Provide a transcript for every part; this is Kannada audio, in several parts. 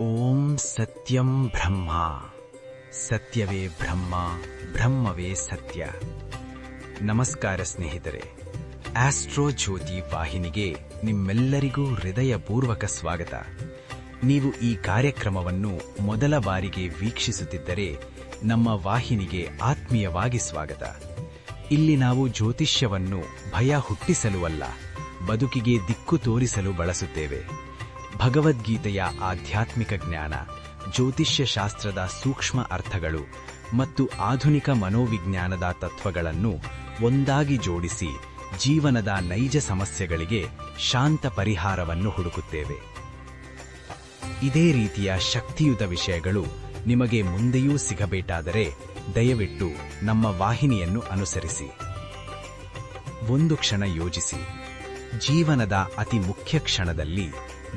ಓಂ ಸತ್ಯಂ ಬ್ರಹ್ಮ. ಸತ್ಯವೇ ಬ್ರಹ್ಮ, ಬ್ರಹ್ಮವೇ ಸತ್ಯ. ನಮಸ್ಕಾರ ಸ್ನೇಹಿತರೆ, ಆಸ್ಟ್ರೋ ಜ್ಯೋತಿ ವಾಹಿನಿಗೆ ನಿಮ್ಮೆಲ್ಲರಿಗೂ ಹೃದಯಪೂರ್ವಕ ಸ್ವಾಗತ. ನೀವು ಈ ಕಾರ್ಯಕ್ರಮವನ್ನು ಮೊದಲ ಬಾರಿಗೆ ವೀಕ್ಷಿಸುತ್ತಿದ್ದರೆ ನಮ್ಮ ವಾಹಿನಿಗೆ ಆತ್ಮೀಯವಾಗಿ ಸ್ವಾಗತ. ಇಲ್ಲಿ ನಾವು ಜ್ಯೋತಿಷ್ಯವನ್ನು ಭಯ ಹುಟ್ಟಿಸಲು ಅಲ್ಲ, ಬದುಕಿಗೆ ದಿಕ್ಕು ತೋರಿಸಲು ಬಳಸುತ್ತೇವೆ. ಭಗವದ್ಗೀತೆಯ ಆಧ್ಯಾತ್ಮಿಕ ಜ್ಞಾನ ಜ್ಯೋತಿಷ್ಯ ಶಾಸ್ತ್ರದ ಸೂಕ್ಷ್ಮ ಅರ್ಥಗಳು ಮತ್ತು ಆಧುನಿಕ ಮನೋವಿಜ್ಞಾನದ ತತ್ವಗಳನ್ನು ಒಂದಾಗಿ ಜೋಡಿಸಿ ಜೀವನದ ನೈಜ ಸಮಸ್ಯೆಗಳಿಗೆ ಶಾಂತ ಪರಿಹಾರವನ್ನು ಹುಡುಕುತ್ತೇವೆ. ಇದೇ ರೀತಿಯ ಶಕ್ತಿಯುತ ವಿಷಯಗಳು ನಿಮಗೆ ಮುಂದೆಯೂ ಸಿಗಬೇಕಾದರೆ ದಯವಿಟ್ಟು ನಮ್ಮ ವಾಹಿನಿಯನ್ನು ಅನುಸರಿಸಿ. ಒಂದು ಕ್ಷಣ ಯೋಜಿಸಿ. ಜೀವನದ ಅತಿ ಮುಖ್ಯ ಕ್ಷಣದಲ್ಲಿ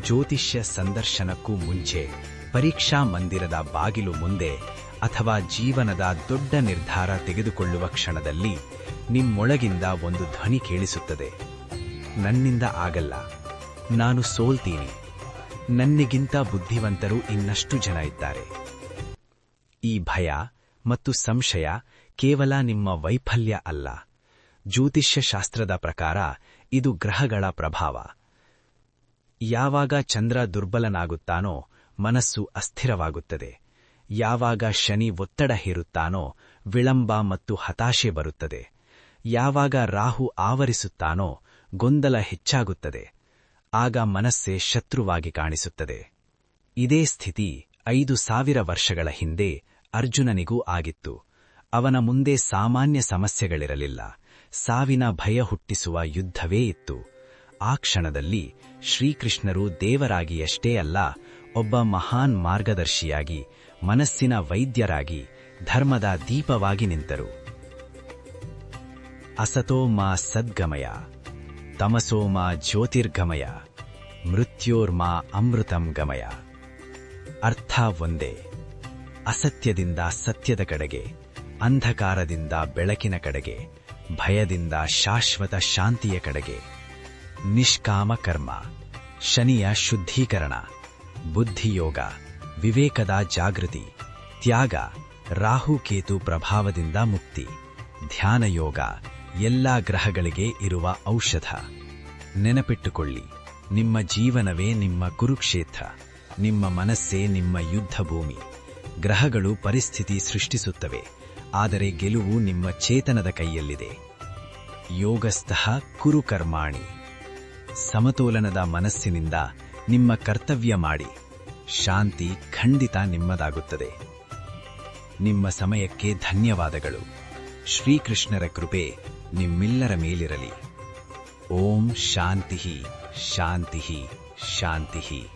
ಜ್ಯೋತಿಷ್ಯ ಸಂದರ್ಶನಕ್ಕೂ ಮುಂಚೆ ಪರೀಕ್ಷಾ ಮಂದಿರದ ಬಾಗಿಲು ಮುಂದೆ ಅಥವಾ ಜೀವನದ ದೊಡ್ಡ ನಿರ್ಧಾರ ತೆಗೆದುಕೊಳ್ಳುವ ಕ್ಷಣದಲ್ಲಿ ನಿಮ್ಮೊಳಗಿಂದ ಒಂದು ಧ್ವನಿ ಕೇಳಿಸುತ್ತದೆ. ನನ್ನಿಂದ ಆಗಲ್ಲ. ನಾನು ಸೋಲ್ತೀನಿ. ನನ್ನಿಗಿಂತ ಬುದ್ಧಿವಂತರು ಇನ್ನಷ್ಟು ಜನ ಇದ್ದಾರೆ. ಈ ಭಯ ಮತ್ತು ಸಂಶಯ ಕೇವಲ ನಿಮ್ಮ ವೈಫಲ್ಯ ಅಲ್ಲ. ಜ್ಯೋತಿಷ್ಯ ಶಾಸ್ತ್ರದ ಪ್ರಕಾರ ಇದು ಗ್ರಹಗಳ ಪ್ರಭಾವ. ಯಾವಾಗ ಚಂದ್ರ ದುರ್ಬಲನಾಗುತ್ತಾನೋ ಮನಸ್ಸು ಅಸ್ಥಿರವಾಗುತ್ತದೆ. ಯಾವಾಗ ಶನಿ ಒತ್ತಡ ಹೇರುತ್ತಾನೋ ವಿಳಂಬ ಮತ್ತು ಹತಾಶೆ ಬರುತ್ತದೆ. ಯಾವಾಗ ರಾಹು ಆವರಿಸುತ್ತಾನೋ ಗೊಂದಲ ಹೆಚ್ಚಾಗುತ್ತದೆ. ಆಗ ಮನಸ್ಸೇ ಶತ್ರುವಾಗಿ ಕಾಣಿಸುತ್ತದೆ. ಇದೇ ಸ್ಥಿತಿ ಐದು ಸಾವಿರ ವರ್ಷಗಳ ಹಿಂದೆ ಅರ್ಜುನನಿಗೂ ಆಗಿತ್ತು. ಅವನ ಮುಂದೆ ಸಾಮಾನ್ಯ ಸಮಸ್ಯೆಗಳಿರಲಿಲ್ಲ. ಸಾವಿನ ಭಯ ಹುಟ್ಟಿಸುವ ಯುದ್ಧವೇ ಇತ್ತು. ಆ ಕ್ಷಣದಲ್ಲಿ ಶ್ರೀಕೃಷ್ಣರು ದೇವರಾಗಿಯಷ್ಟೇ ಅಲ್ಲ, ಒಬ್ಬ ಮಹಾನ್ ಮಾರ್ಗದರ್ಶಿಯಾಗಿ, ಮನಸ್ಸಿನ ವೈದ್ಯರಾಗಿ, ಧರ್ಮದ ದೀಪವಾಗಿ ನಿಂತರು. ಅಸತೋ ಮಾ ಸದ್ಗಮಯ, ತಮಸೋ ಮಾ ಜ್ಯೋತಿರ್ಗಮಯ ಮೃತ್ಯೋರ್ಮಾ ಅಮೃತಂ ಗಮಯ. ಅರ್ಥ ಒಂದೇ, ಅಸತ್ಯದಿಂದ ಸತ್ಯದ ಕಡೆಗೆ, ಅಂಧಕಾರದಿಂದ ಬೆಳಕಿನ ಕಡೆಗೆ ಭಯದಿಂದ ಶಾಶ್ವತ ಶಾಂತಿಯ ಕಡೆಗೆ. ನಿಷ್ಕಾಮ ಕರ್ಮ, ಶನಿಯ ಶುದ್ಧೀಕರಣ, ಬುದ್ಧಿಯೋಗ, ವಿವೇಕದ ಜಾಗೃತಿ, ತ್ಯಾಗ ರಾಹುಕೇತು ಪ್ರಭಾವದಿಂದ ಮುಕ್ತಿ ಧ್ಯಾನಯೋಗ ಎಲ್ಲ ಗ್ರಹಗಳಿಗೆ ಇರುವ ಔಷಧ. ನೆನಪಿಟ್ಟುಕೊಳ್ಳಿ, ನಿಮ್ಮ ಜೀವನವೇ ನಿಮ್ಮ ಕುರುಕ್ಷೇತ್ರ, ನಿಮ್ಮ ಮನಸ್ಸೇ ನಿಮ್ಮ ಯುದ್ಧ ಭೂಮಿ ಗ್ರಹಗಳು ಪರಿಸ್ಥಿತಿ ಸೃಷ್ಟಿಸುತ್ತವೆ. ಆದರೆ ಗೆಲುವು ನಿಮ್ಮ ಚೇತನದ ಕೈಯಲ್ಲಿದೆ. ಯೋಗಸ್ಥಃ ಕುರುಕರ್ಮಾಣಿ. ಸಮತೋಲನದ ಮನಸ್ಸಿನಿಂದ ನಿಮ್ಮ ಕರ್ತವ್ಯ ಮಾಡಿ. ಶಾಂತಿ ಖಂಡಿತ ನಿಮ್ಮದಾಗುತ್ತದೆ. ನಿಮ್ಮ ಸಮಯಕ್ಕೆ ಧನ್ಯವಾದಗಳು. ಶ್ರೀಕೃಷ್ಣರ ಕೃಪೆ ನಿಮ್ಮೆಲ್ಲರ ಮೇಲಿರಲಿ. ಓಂ ಶಾಂತಿ ಶಾಂತಿ ಶಾಂತಿ.